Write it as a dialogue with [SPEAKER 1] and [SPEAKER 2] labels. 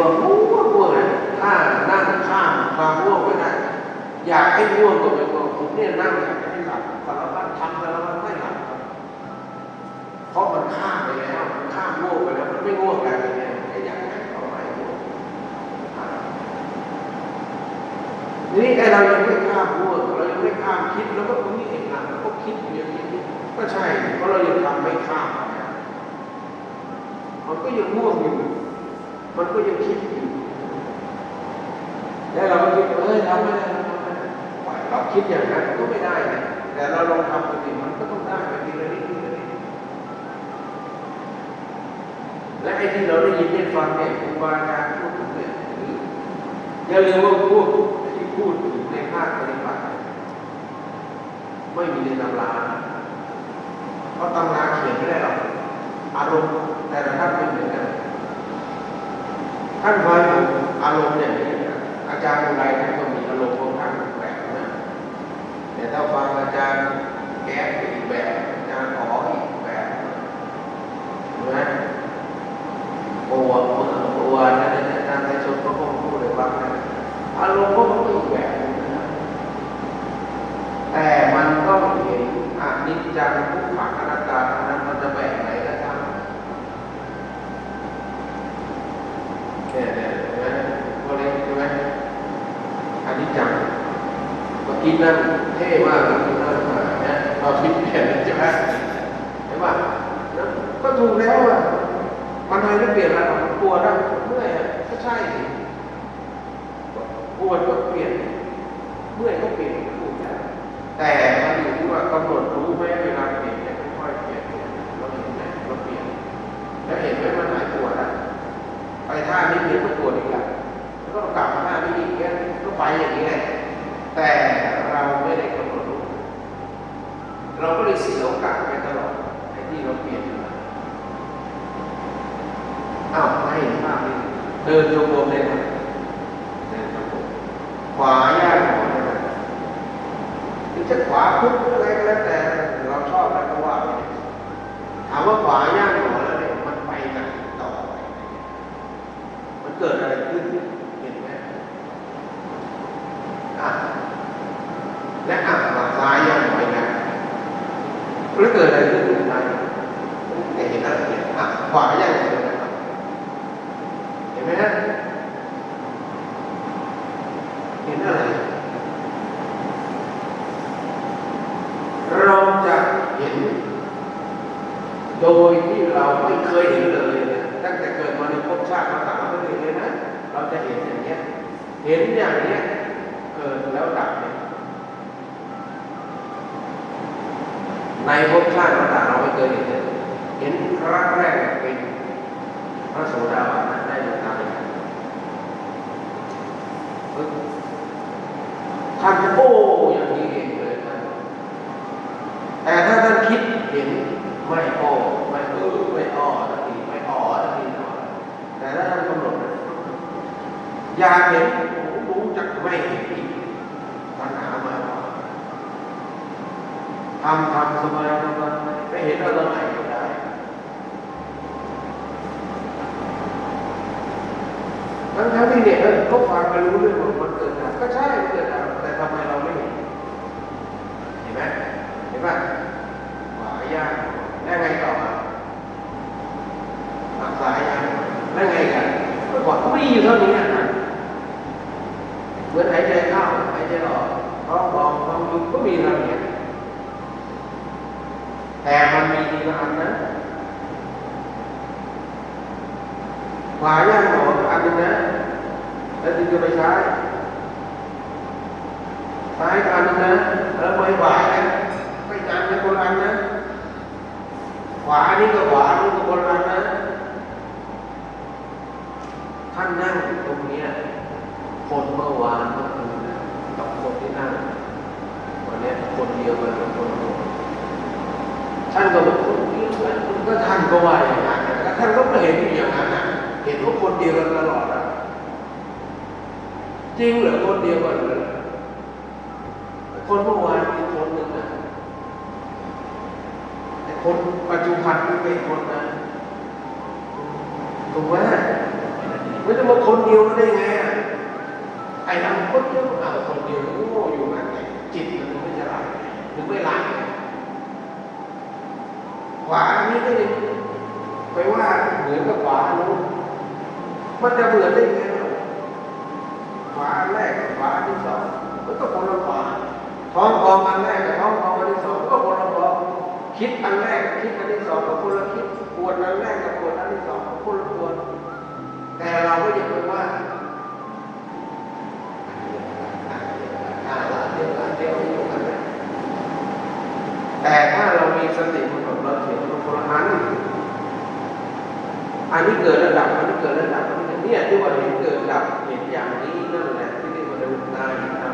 [SPEAKER 1] วงง่วงง่วงเลยถ้านั่งข้ามความง่วงไม่ได้ อยากให้ง่วงก็ไม่ง่วงผมเนี่ยนั่งอยากให้หลับสารพัดทำสารพัดไม่หลับเพราะมันข้ามไปแล้วมันข้ามง่วงไปแล้วมันไม่ง่วงกันเลยเนี่ยไอ้อย่างนั้นก็ไม่ง่วงอ่านี่ไอเรายังไม่ข้ามง่วงเรายังไม่ข้ามคิดแล้วก็ตรงนี้เองนะเราก็คิดอยู่อย่างนี้ก็ใช่เพราะเรายังทำไม่ข้ามมันก็ยังง่วงอยู่ มันก็ยังคิดอยู่แล้วเราก็คิดเฮ้ยทำไม่ได้ทำไม่ได้ปล่อยเราคิดอย่างนั้นก็ไม่ได้นะแต่เราลองทำปฏิมันก็ต้องได้ไปทีละนิดทีละนิดและไอ้ที่เราได้ยินได้ฟังเนี่ยครูบาอาจารย์พูดถึงเนี่ยอย่าลืมว่าพูดที่พูดถึงในภาคปฏิบัติไม่มีในตำราเพราะตำราเขียนไม่ได้หรอกอารมณ์แต่ละท่านไม่เหมือนกัน ท่านฟังอารมณ์เนี่ยอาจารย์อะไรท่านก็มีอารมณ์ของท่านแบบนะแต่ถ้าฟังอาจารย์แก๊สอีกแบบอาจารย์ขออีกแบบนะโอ้โหโอ้โหนั่นอาจารย์ในชนก็คงพูดเลยว่าอารมณ์ก็มันอีกแบบนึงนะแต่มันต้องเห็นอนิจจังทุกขังนั้นมันจะแบ่งไหนก็ทำ เนี่ยเนี่ยเห็นไหมตัวเล็กใช่ไหมอันนี้จัง เมื่นั่นเท่มากเลยนั่นมาเนี่ยเราพิดเปลี่ยนใช่ไหมเห็นป่ะแล้วก็ถูกแล้วอะมันทำไมไม่เปลี่ยนละมันปวดนะเมื่อยอะก็ใช่สิปวดก็เปลี่ยนเมื่อยก็เปลี่ยนถูกแล้วแต่มันอยู่ที่ว่ากำหนดรู้ไหมเวลาเปลี่ยนเนี่ยค่อยๆเปลี่ยนเราเห็นไหมเราเปลี่ยนแล้วเห็นไหมมันหายปวดอะไปท่านี้เดี๋ยวก็ปวดอีกแล้วแล้วก็กลับมาท่านี้อีกเนี่ยก็ไปอย่างนี้แหละ แต่เราไม่ได้กำหนดรู้เราก็เลยเสียโอกาสไปตลอดไอ้ที่เราเปลี่ยนมาอ้าวไม่เห็นภาพนี้เดินโยกเลยนะเดินโยกขวาย่างหมอเลยนะถึงจะขวาพุ๊บอะไรก็แล้วแต่เราชอบแล้วก็ว่าไปถามว่าขวาย่างหมอแล้วเนี่ยมันไปไหนต่อไป มันเกิดอะไรขึ้นเห็นไหมอะ และอะฝั่งซ้ายยังหน่อยนะแล้วเกิดอะไรขึ้นมาเนี่ยเห็นอะไรเห็นอะขวายังหน่อยนะครับเห็นไหมฮะเห็นอะไรเราจะเห็น โดยที่เราไม่เคยเห็นเลยนี่ยตั้งแต่เกิดมาในภพชาติมาต่างเราไม่เคยเห็นเลยนะเราจะเห็นอย่างเนี้ย เห็นอย่างเนี้ยเกิดแล้วดับเนี่ย ในภพชาติต่างเราไม่เคยเห็นเลยเห็นครั้งแรกเป็นพระโสดาบันได้ดวงตาเลยปึ๊บท่านโอ้อย่างนี้เองเลยท่านแต่ถ้าท่านคิดเห็นไม่โอ้ไม่เออไม่อ้อทันทีไม่อ๋อทันทีหน่อยแต่ถ้าท่านกำหนดอยากเห็นรู้จักไม่เห็นอีกปัญหามา ทำทำสบายสบายไม่เห็นเราตรไหนก็ได้ ทั้งทั้งที่เนี่ยเขาฟังกันรู้เรื่องว่ามันเกิดดับก็ใช่เกิดดับแต่ทำไมเราไม่เห็น เห็นไหมเห็นไหมขวายางแล้วไงต่อมาทางซ้ายยังแล้วไงกันเมื่อก่อนก็ไม่ได้อยู่เท่านี้นะเหมือนหายใจเข้าหายใจออกท้องฟองท้องยุบก็มีเท่านี้ แต่มันมีทีละอันนะขวาย่างหนออันนึงนะแล้วถึงจะไปซ้ายซ้ายอันนึงนะแล้วไปขวานะไปจานในคนอันนะขวานี่ก็ขวานี่ก็คนละนะท่านนั่งตรงนี้คนเมื่อวานเมื่อคืนนะกับคนที่นั่งวันนี้คนเดียวกันคนเดียว ท่านก็บอกคนเดียวกันก็ท่านก็ว่าอย่างนั้นนะแล้วท่านก็ไม่เห็นอยู่อย่างนั้นนะเห็นว่าคนเดียวกันตลอดอะจริงเหรอคนเดียวกันเลยคนเมื่อวานมีคนหนึ่งนะแต่คนปัจจุบันไม่เป็นคนนะถูกไหมไมันจะมาคนเดียวได้ไงอะไอ้เราคนเดียวเอาคนเดียวโง่อยู่นั่นไงจิตมันไม่ฉลาดถึงไม่หลัก ขวาอันนี้ก็ยังไปว่าเหมือนกับขวาอันนู้นมันจะเหมือนได้ไงเราขวาอันแรกกับขวาอันที่สองมันก็คนละขวาท้องกองอันแรกกับท้องกองอันที่สองก็คนละพองคิดอันแรกคิดอันที่สองก็คนละคิดปวดอันแรกกับปวดอันที่สองก็คนละปวดแต่เราก็ยังไปว่าอ่าละเดียวกันเดียวอยู่กันนะแต่ถ้าเรา มีสติมันแบบเราเถียงมันคนละอันอันนี้เกิดระดับอันนี้เกิดระดับอันนี้เนี่ยที่ว่าเห็นเกิดดับเห็นอย่างนี้นั่นแหละที่เรียกว่าเดินตายตา